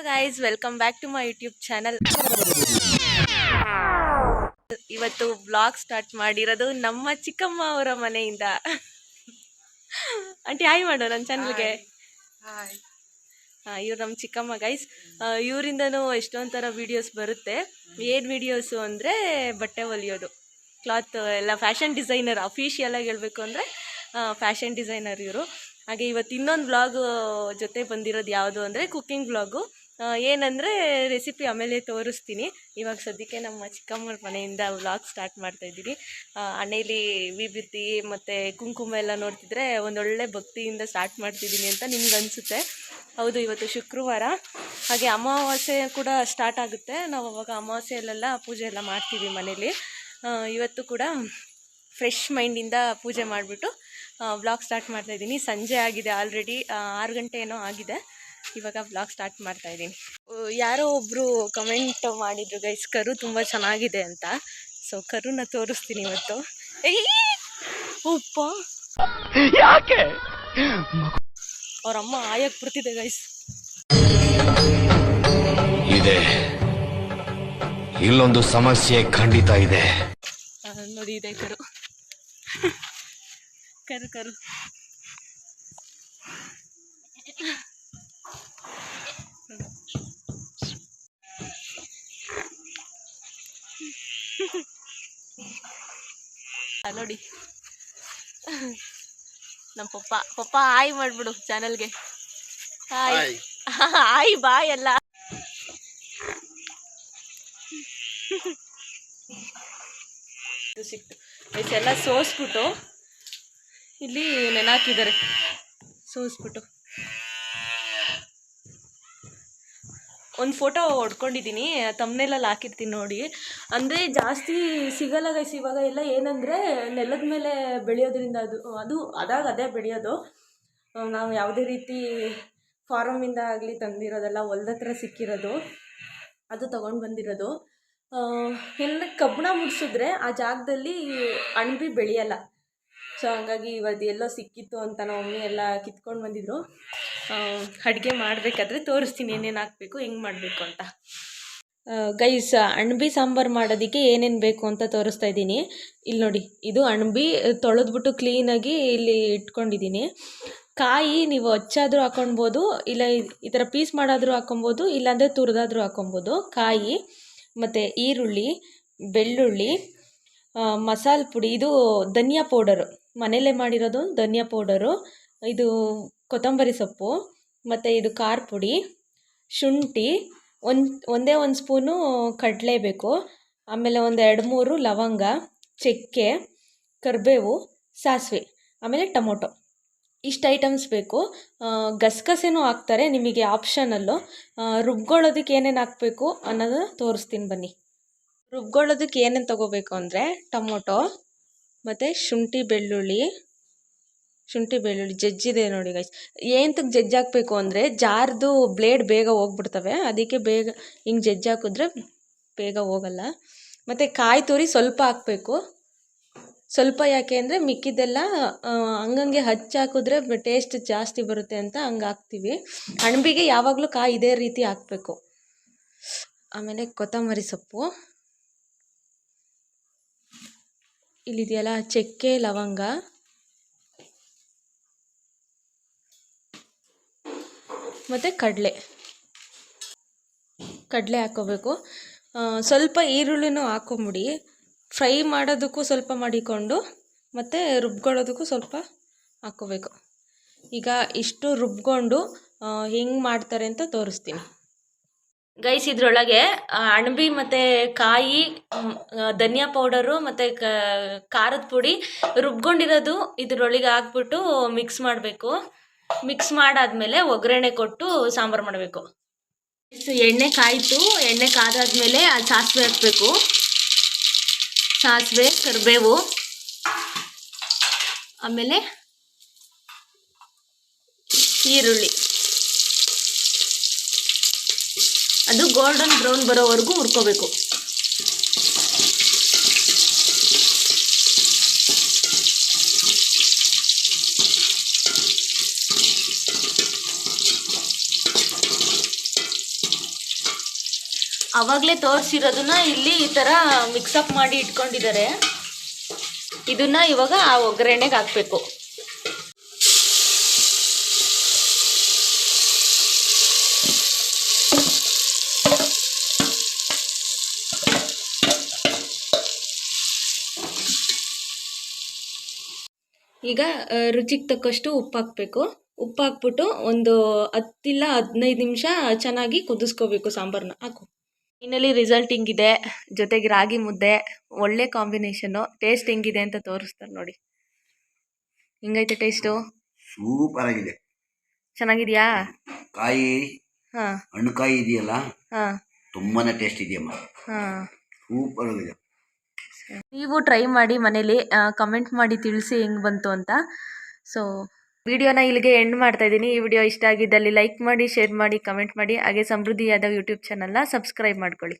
Hello guys welcome back to my YouTube channel ಇವತ್ತು blog start ಮಾಡಿರೋದು ನಮ್ಮ ಚಿಕ್ಕಮ್ಮ ಅವರ ಮನೆಯಿಂದ. ಆಂಟಿ ಹಾಯ್ ಮಾಡು ನನ್ನ ಚಾನಲ್ಗೆ ಹಾಂ ಇವ್ರು ನಮ್ಮ ಚಿಕ್ಕಮ್ಮ ಗೈಸ್ ಇವರಿಂದನೂ ಎಷ್ಟೊಂದು ಥರ ವೀಡಿಯೋಸ್ ಬರುತ್ತೆ. ಏನು ವೀಡಿಯೋಸು ಅಂದರೆ ಬಟ್ಟೆ ಹೊಲಿಯೋದು. ಕ್ಲಾತ್ ಎಲ್ಲ ಫ್ಯಾಷನ್ ಡಿಸೈನರ್ ಅಫಿಷಿಯಲಾಗಿ ಹೇಳಬೇಕು ಅಂದರೆ ಫ್ಯಾಷನ್ ಡಿಸೈನರ್ ಇವರು. ಹಾಗೆ ಇವತ್ತು ಇನ್ನೊಂದು ಬ್ಲಾಗ್ ಜೊತೆ ಬಂದಿರೋದು ಯಾವುದು ಅಂದರೆ ಕುಕ್ಕಿಂಗ್ ವ್ಲಾಗು ಏನಂದರೆ ರೆಸಿಪಿ ಆಮೇಲೆ ತೋರಿಸ್ತೀನಿ. ಇವಾಗ ಸದ್ಯಕ್ಕೆ ನಮ್ಮ ಚಿಕ್ಕಮ್ಮನ ಮನೆಯಿಂದ ವ್ಲಾಗ್ ಸ್ಟಾರ್ಟ್ ಮಾಡ್ತಾ ಇದ್ದೀನಿ ಹಣೆಯಲ್ಲಿ ವಿಭೂತಿ ಮತ್ತು ಕುಂಕುಮ ಎಲ್ಲ ನೋಡ್ತಿದ್ರೆ ಒಂದೊಳ್ಳೆ ಭಕ್ತಿಯಿಂದ ಸ್ಟಾರ್ಟ್ ಮಾಡ್ತಿದ್ದೀನಿ ಅಂತ ನಿಮ್ಗೆ ಅನಿಸುತ್ತೆ. ಹೌದು, ಇವತ್ತು ಶುಕ್ರವಾರ. ಹಾಗೆ ಅಮಾವಾಸ್ಯೆ ಕೂಡ ಸ್ಟಾರ್ಟ್ ಆಗುತ್ತೆ. ನಾವು ಅವಾಗ ಅಮಾವಾಸ್ಯೆಯಲ್ಲೆಲ್ಲ ಪೂಜೆ ಎಲ್ಲ ಮಾಡ್ತೀವಿ ಮನೇಲಿ. ಇವತ್ತು ಕೂಡ ಫ್ರೆಶ್ ಮೈಂಡಿಂದ ಪೂಜೆ ಮಾಡಿಬಿಟ್ಟು ವ್ಲಾಗ್ ಸ್ಟಾರ್ಟ್ ಮಾಡ್ತಾ ಇದ್ದೀನಿ. ಸಂಜೆ ಆಗಿದೆ ಆಲ್ರೆಡಿ ಆರು ಗಂಟೆ ಏನೋ ಆಗಿದೆ. ಇವಾಗ ಬ್ಲಾಗ್ ಸ್ಟಾರ್ಟ್ ಮಾಡ್ತಾ ಇದ್ದೀನಿ. ಯಾರೋ ಒಬ್ಬರು ಕಮೆಂಟ್ ಮಾಡಿದ್ರು ಗೈಸ್ ಕರು ತುಂಬ ಚೆನ್ನಾಗಿದೆ ಅಂತ. ಸೊ ಕರುನ ತೋರಿಸ್ತೀನಿ ಇವತ್ತು! ಉಪ್ಪ. ಯಾಕೆ? ಅವ್ರ ಅಮ್ಮ ಆಯಕ್ ಬರ್ತಿದೆ ಗೈಸ್ ಇದೆ. ಇಲ್ಲೊಂದು ಸಮಸ್ಯೆ ಖಂಡಿತ ಇದೆ. ನೋಡಿ ಇದೆ ಕರು. ಕರು ಕರು. ನೋಡಿ. ನಮ್ಮ ಪಪ್ಪ ಪಪ್ಪ ಹಾಯ್ ಮಾಡ್ಬಿಡು ಚಾನಲ್ಗೆ. ಹಾಯ್. ಹಾಯ್. ಬಾಯ್ ಎಲ್ಲ. ಇದು ಸಿಕ್ತು. ಇಷ್ಟೆಲ್ಲ ಸೋಸ್ಬಿಟ್ಟು ಇಲ್ಲಿ ನೆನಾಕಿದ್ದಾರೆ ಸೋಸ್ಬಿಟ್ಟು. ಒಂದು ಫೋಟೋ ಹೊಡ್ಕೊಂಡಿದ್ದೀನಿ ತಮ್ಮನೇಲಲ್ಲಿ ಹಾಕಿರ್ತೀನಿ ನೋಡಿ. ಅಂದರೆ ಜಾಸ್ತಿ ಸಿಗಲ್ಲ ಗೈಸ್ ಇವಾಗ, ಎಲ್ಲ ಏನಂದರೆ ನೆಲದ ಮೇಲೆ ಬೆಳೆಯೋದ್ರಿಂದ ಅದು ಅದು ಅದಾಗ ಅದೇ ಬೆಳೆಯೋದು. ನಾವು ಯಾವುದೇ ರೀತಿ ಫಾರಮಿಂದ ಆಗಲಿ ತಂದಿರೋದೆಲ್ಲ ಹೊಲ್ದ ಹತ್ರ ಸಿಕ್ಕಿರೋದು, ಅದು ತಗೊಂಡು ಬಂದಿರೋದು. ಇಲ್ಲ ಕಬ್ಬಣ ಮುಡಿಸಿದ್ರೆ ಆ ಜಾಗದಲ್ಲಿ ಅಣಬಿ ಬೆಳೆಯಲ್ಲ. ಸೊ ಹಂಗಾಗಿ ಇವತ್ತು ಎಲ್ಲೋ ಸಿಕ್ಕಿತ್ತು ಅಂತ ನಮ್ಮ ಮಮ್ಮಿ ಎಲ್ಲ ಕಿತ್ಕೊಂಡು ಬಂದಿದ್ರು. ಅಡುಗೆ ಮಾಡಬೇಕಾದ್ರೆ ತೋರಿಸ್ತೀನಿ ಏನೇನು ಹಾಕಬೇಕು, ಹೆಂಗೆ ಮಾಡಬೇಕು ಅಂತ. ಗೈಸ್ ಅಣಬಿ ಸಾಂಬಾರು ಮಾಡೋದಕ್ಕೆ ಏನೇನು ಬೇಕು ಅಂತ ತೋರಿಸ್ತಾ ಇದ್ದೀನಿ. ಇಲ್ಲಿ ನೋಡಿ, ಇದು ಅಣಬಿ ತೊಳೆದ್ಬಿಟ್ಟು ಕ್ಲೀನಾಗಿ ಇಲ್ಲಿ ಇಟ್ಕೊಂಡಿದ್ದೀನಿ. ಕಾಯಿ ನೀವು ಹಚ್ಚಾದರೂ ಹಾಕೊಳ್ಬೋದು ಇಲ್ಲ ಈ- ಥರ ಪೀಸ್ ಮಾಡಾದರೂ ಹಾಕೊಬೋದು, ಇಲ್ಲಾಂದರೆ ತುರಿದಾದರೂ ಹಾಕೊಬೋದು. ಕಾಯಿ, ಮತ್ತು ಈರುಳ್ಳಿ, ಬೆಳ್ಳುಳ್ಳಿ ಮಸಾಲೆ ಪುಡಿ, ಇದು ಧನಿಯಾ ಪೌಡರು. ಮನೇಲೇ ಮಾಡಿರೋದು ಧನಿಯಾ ಪೌಡರು, ಇದು ಕೊತ್ತಂಬರಿ ಸೊಪ್ಪು, ಮತ್ತು ಇದು ಖಾರ ಪುಡಿ, ಶುಂಠಿ, ಒಂದು, ಒಂದೇ ಒಂದು ಸ್ಪೂನು ಕಡಲೆ ಬೇಕು, ಆಮೇಲೆ ಒಂದು ಎರಡು ಮೂರು ಲವಂಗ, ಚಕ್ಕೆ, ಕರಿಬೇವು, ಸಾಸಿವೆ, ಆಮೇಲೆ ಟೊಮೊಟೊ. ಇಷ್ಟು ಐಟಮ್ಸ್ ಬೇಕು. ಗಸಗಸೆನೂ ಹಾಕ್ತಾರೆ ನಿಮಗೆ ಆಪ್ಷನಲ್ಲು. ರುಬ್ಕೊಳ್ಳೋದಕ್ಕೆ ಏನೇನು ಹಾಕಬೇಕು ಅನ್ನೋದು ತೋರಿಸ್ತೀನಿ ಬನ್ನಿ. ರುಬ್ಕೊಳ್ಳೋದಕ್ಕೆ ಏನೇನು ತೊಗೋಬೇಕು ಅಂದರೆ ಟೊಮೊಟೊ ಮತ್ತು ಶುಂಠಿ ಬೆಳ್ಳುಳ್ಳಿ ಶುಂಠಿ ಬೆಳ್ಳುಳ್ಳಿ ಜಜ್ಜಿದೆ ನೋಡಿ ಗೈಸ್ ಏಂತಕ್ಕೆ ಜಜ್ಜಿ ಹಾಕಬೇಕು ಅಂದರೆ ಜಾರ್ದು ಬ್ಲೇಡ್ ಬೇಗ ಹೋಗ್ಬಿಡ್ತವೆ. ಅದಕ್ಕೆ ಬೇಗ ಹಿಂಗೆ ಜಜ್ಜಿ ಹಾಕಿದ್ರೆ ಬೇಗ ಹೋಗಲ್ಲ. ಮತ್ತು ಕಾಯಿ ತುರಿ ಸ್ವಲ್ಪ ಹಾಕಬೇಕು. ಸ್ವಲ್ಪ ಯಾಕೆ ಅಂದರೆ ಮಿಕ್ಕಿದ್ದೆಲ್ಲ ಹಂಗಂಗೆ ಹಚ್ಚಿ ಹಾಕಿದ್ರೆ ಟೇಸ್ಟ್ ಜಾಸ್ತಿ ಬರುತ್ತೆ ಅಂತ ಹಂಗೆ ಹಾಕ್ತೀವಿ. ಅಣಬಿಗೆ ಯಾವಾಗಲೂ ಕಾಯಿ ಇದೇ ರೀತಿ ಹಾಕಬೇಕು. ಆಮೇಲೆ ಕೊತ್ತಂಬರಿ ಸೊಪ್ಪು. ಇಲ್ಲಿದೆಯಲ್ಲ ಚಕ್ಕೆ, ಲವಂಗ. ಮತ್ತು ಕಡಲೆ. ಕಡಲೆ ಹಾಕೋಬೇಕು. ಸ್ವಲ್ಪ ಈರುಳ್ಳಿನೂ ಹಾಕೊಂಬಿಡಿ. ಫ್ರೈ ಮಾಡೋದಕ್ಕೂ ಸ್ವಲ್ಪ ಮಾಡಿಕೊಂಡು, ಮತ್ತು ರುಬ್ಕೊಳ್ಳೋದಕ್ಕೂ ಸ್ವಲ್ಪ ಹಾಕ್ಕೋಬೇಕು ಈಗ ಇಷ್ಟು ರುಬ್ಕೊಂಡು ಹೆಂಗೆ ಮಾಡ್ತಾರೆ ಅಂತ ತೋರಿಸ್ತೀನಿ. ಗೈಸ್ ಇದ್ರೊಳಗೆ ಅಣಬಿ ಮತ್ತು ಕಾಯಿ ಧನಿಯಾ ಪೌಡರು ಮತ್ತು ಖಾರದ ಪುಡಿ ರುಬ್ಕೊಂಡಿರೋದು ಇದ್ರೊಳಗೆ ಹಾಕ್ಬಿಟ್ಟು ಮಿಕ್ಸ್ ಮಾಡಬೇಕು. ಮಿಕ್ಸ್ ಮಾಡಾದ್ಮೇಲೆ ಒಗ್ಗರಣೆ ಕೊಟ್ಟು ಸಾಂಬಾರು ಮಾಡಬೇಕು. ಎಣ್ಣೆ ಕಾಯಿತು, ಎಣ್ಣೆ ಕಾದಾದ್ಮೇಲೆ ಅದು ಸಾಸಿವೆ ಹಾಕಬೇಕು. ಸಾಸಿವೆ, ಕರಿಬೇವು, ಆಮೇಲೆ ಈರುಳ್ಳಿ. ಅದು ಗೋಲ್ಡನ್ ಬ್ರೌನ್ ಬರೋವರೆಗೂ ಹುರ್ಕೋಬೇಕು. ಆವಾಗಲೇ ತೋರಿಸಿರೋದನ್ನ ಇಲ್ಲಿ ಈ ಥರ ಮಿಕ್ಸಪ್ ಮಾಡಿ ಇಟ್ಕೊಂಡಿದ್ದಾರೆ. ಇದನ್ನು ಇವಾಗ ಆ ಒಗ್ಗರಣೆಗೆ ಹಾಕಬೇಕು. ಈಗ ರುಚಿಗೆ ತಕ್ಕಷ್ಟು ಉಪ್ಪು ಹಾಕಬೇಕು. ಉಪ್ಪು ಹಾಕ್ಬಿಟ್ಟು ಒಂದು ಹತ್ತಿಲ್ಲ ಹದಿನೈದು ನಿಮಿಷ ಚೆನ್ನಾಗಿ ಕುದಿಸ್ಕೋಬೇಕು ಸಾಂಬಾರನ್ನ ಹಾಕು. ಫೈನಲಿ ರಿಸಲ್ಟ್ ಹಿಂಗಿದೆ. ಜೊತೆಗೆ ರಾಗಿ ಮುದ್ದೆ ಒಳ್ಳೆ ಕಾಂಬಿನೇಷನು ಟೇಸ್ಟ್ ಹೆಂಗಿದೆ ಅಂತ ತೋರಿಸ್ತಾರೆ ನೋಡಿ. ಹಿಂಗೈತೆ ಟೇಸ್ಟು? ಸೂಪರ್ ಆಗಿದೆ. ಚೆನ್ನಾಗಿದೆಯಾ? ಕಾಯಿ ಹಾಂ. ಹಣ್ಣು ಕಾಯಿ ಇದೆಯಲ್ಲ? ಹಾಂ. ತುಂಬಾನೇ ಟೇಸ್ಟ್ ಇದೆಯಮ್ಮ. ಹಾಂ. ಸೂಪರ್ ಆಗಿದೆ. ನೀವು ಟ್ರೈ ಮಾಡಿ ಮನೇಲಿ ಕಮೆಂಟ್ ಮಾಡಿ ತಿಳಿಸಿ ಹೆಂಗೆ ಬಂತು ಅಂತ. ಸೊ ವಿಡಿಯೋನ ಇಲ್ಲಿಗೆ ಎಂಡ್ ಮಾಡ್ತಾ ಇದ್ದೀನಿ. ಈ ವಿಡಿಯೋ ಇಷ್ಟ ಆಗಿದ್ದಲ್ಲಿ ಲೈಕ್ ಮಾಡಿ ಶೇರ್ ಮಾಡಿ ಕಮೆಂಟ್ ಮಾಡಿ. ಹಾಗೆ ಸಮೃದ್ಧಿಯಾದ ಯೂಟ್ಯೂಬ್ ಚಾನಲ್ನ ಸಬ್ಸ್ಕ್ರೈಬ್ ಮಾಡ್ಕೊಳ್ಳಿ.